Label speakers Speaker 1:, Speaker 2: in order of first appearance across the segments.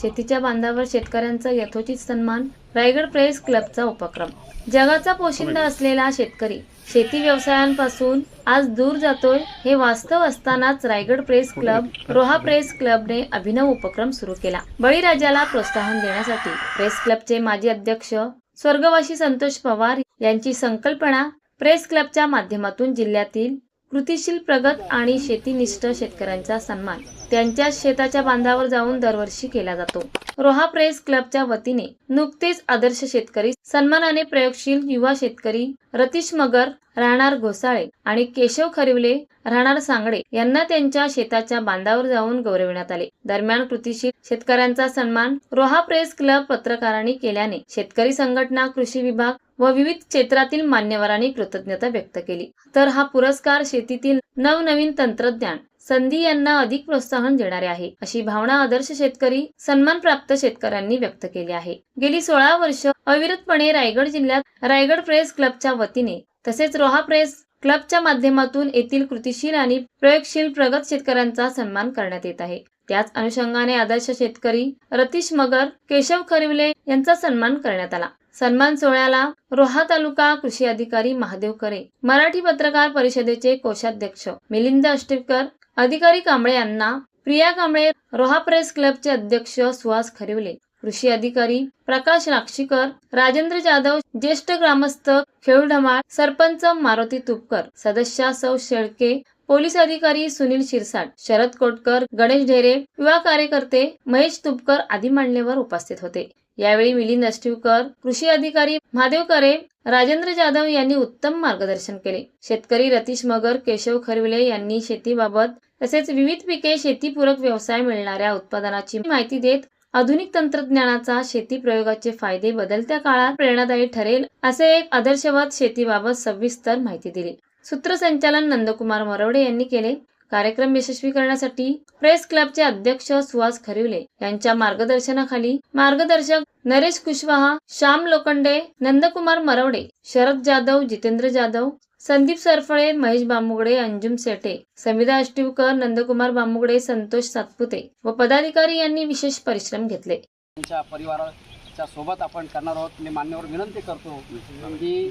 Speaker 1: शेतीच्या बांधावर शेतकऱ्यांचा यथोचित सन्मान रायगड प्रेस क्लबचा उपक्रम. जगाचा पोशिंदा असलेला शेतकरी शेती व्यवसायांपासून आज दूर जातोय हे वास्तव असतानाच Raigad press club Roha press क्लबने अभिनव उपक्रम सुरू केला. बळीराजाला प्रोत्साहन देण्यासाठी प्रेस क्लबचे माजी अध्यक्ष स्वर्गवासी संतोष पवार यांची संकल्पना प्रेस क्लबच्या माध्यमातून जिल्ह्यातील कृतिशील प्रगत आणि शेतीनिष्ठ शेतकऱ्यांचा सन्मान. त्यांच्या शेताच्या बांधावर जाऊन दरवर्षी केला जातो. रोहा प्रेस क्लबच्या वतीने नुकतेच आदर्श शेतकरी सन्मानाने प्रयोगशील युवा शेतकरी रतीश मगर राहणार घोसाळे आणि केशव खरिवले राहणार सांगडे यांना त्यांच्या शेताच्या बांधावर जाऊन गौरविण्यात आले. दरम्यान कृतीशील शेतकऱ्यांचा सन्मान रोहा प्रेस क्लब पत्रकारांनी केल्याने शेतकरी संघटना कृषी विभाग व विविध क्षेत्रातील मान्यवरांनी कृतज्ञता व्यक्त केली. तर हा पुरस्कार शेतीतील नवनवीन तंत्रज्ञान संधी यांना अधिक प्रोत्साहन देणारे आहे अशी भावना आदर्श शेतकरी सन्मान प्राप्त शेतकऱ्यांनी व्यक्त केली आहे. गेली सोळा वर्ष अविरतपणे रायगड जिल्ह्यात रायगड प्रेस क्लबच्या वतीने तसेच रोहा प्रेस क्लबच्या माध्यमातून येथील कृतिशील आणि प्रयोगशील प्रगत शेतकऱ्यांचा सन्मान करण्यात येत आहे. त्याच अनुषंगाने आदर्श शेतकरी रतीश मगर केशव खरिवले यांचा सन्मान करण्यात आला. सन्मान सोहळ्याला रोहा तालुका कृषी अधिकारी महादेव करे मराठी पत्रकार परिषदेचे कोषाध्यक्ष मिलिंद अष्टीकर अधिकारी कांबळे यांना प्रिया कांबळे रोहा प्रेस क्लबचे अध्यक्ष सुहास खरिवले कृषी अधिकारी प्रकाश राक्षीकर राजेंद्र जाधव ज्येष्ठ ग्रामस्थ खेळढमाळ सरपंच मारुती तुपकर सदस्या सौ शेळके पोलीस अधिकारी सुनील शिरसाट शरद कोटकर गणेश ढेरे युवा कार्यकर्ते महेश तुपकर आदी मान्यवर उपस्थित होते. यावेळी मिलिंद अष्टीवकर कृषी अधिकारी महादेव करे राजेंद्र जाधव यांनी उत्तम मार्गदर्शन केले. शेतकरी रतीश मगर केशव खरविले यांनी शेतीबाबत तसेच विविध पिके शेतीपूरक व्यवसाय मिळणाऱ्या उत्पादनाची माहिती देत आधुनिक तंत्रज्ञानाचा शेती प्रयोगाचे फायदे बदलत्या काळात प्रेरणादायी ठरेल असे एक आदर्शवत शेतीबाबत सविस्तर माहिती दिली. सूत्रसंचालन नंदकुमार मरवडे यांनी केले. कार्यक्रम यशस्वी करण्यासाठी प्रेस क्लबचे अध्यक्ष सुहास खरिवले यांच्या मार्गदर्शनाखाली मार्गदर्शक नरेश कुशवाहा श्याम लोखंडे नंदकुमार मरवडे शरद जाधव जितेंद्र जाधव संदीप सरफळे महेश बामुगडे अंजुम सेटे समिधा अष्टीवकर नंदकुमार बामुगडे संतोष सातपुते व पदाधिकारी यांनी विशेष परिश्रम घेतले.
Speaker 2: त्यांच्या परिवाराच्या सोबत आपण करणार आहोत. मी मान्यवर विनंती करतो. की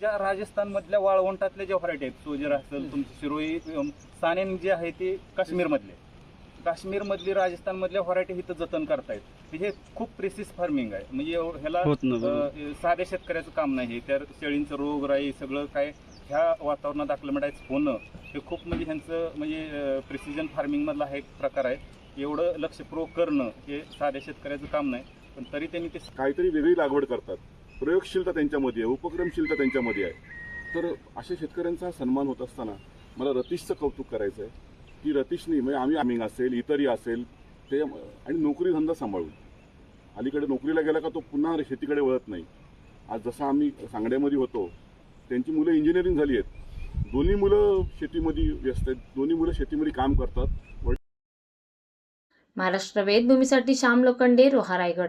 Speaker 3: ज्या राजस्थानमधल्या वाळवंटातले जे व्हरायटी आहेत सोजर असेल तुमची शिरोई सानेन जे आहे ते काश्मीरमधले. काश्मीरमधली राजस्थानमधल्या व्हरायटी इथं जतन करतायत. हे खूप प्रेसिस फार्मिंग आहे. म्हणजे ह्याला साध्या शेतकऱ्याचं काम नाही. त्या शेळींचं रोगराई सगळं काय ह्या वातावरणात अक्लमडाईज होणं हे खूप म्हणजे ह्यांचं म्हणजे प्रिसिजन फार्मिंग मधला हा एक प्रकार आहे. एवढं लक्षपूर्वक करणं हे साध्या शेतकऱ्याचं काम नाही. पण तरी त्यांनी ते
Speaker 4: काहीतरी वेगळी लागवड करतात. प्रयोगशीलता त्यांच्यामध्ये आहे उपक्रमशीलता त्यांच्यामध्ये आहे. तर अशा शेतकऱ्यांचा सन्मान होत असताना मला रतीशचं कौतुक करायचं आहे की रतीशनी म्हणजे आम्ही आमिंग असेल इतरही असेल ते आणि नोकरी धंदा सांभाळून. अलीकडे नोकरीला गेला का तो पुन्हा शेतीकडे वळत नाही. आज जसं आम्ही सांगड्यामध्ये होतो त्यांची मुलं इंजिनिअरिंग झाली आहेत. दोन्ही मुलं शेतीमध्ये व्यस्त आहेत दोन्ही मुलं शेतीमध्ये काम करतात.
Speaker 1: महाराष्ट्र वेदभूमीसाठी श्याम लोखंडे रोहा रायगड.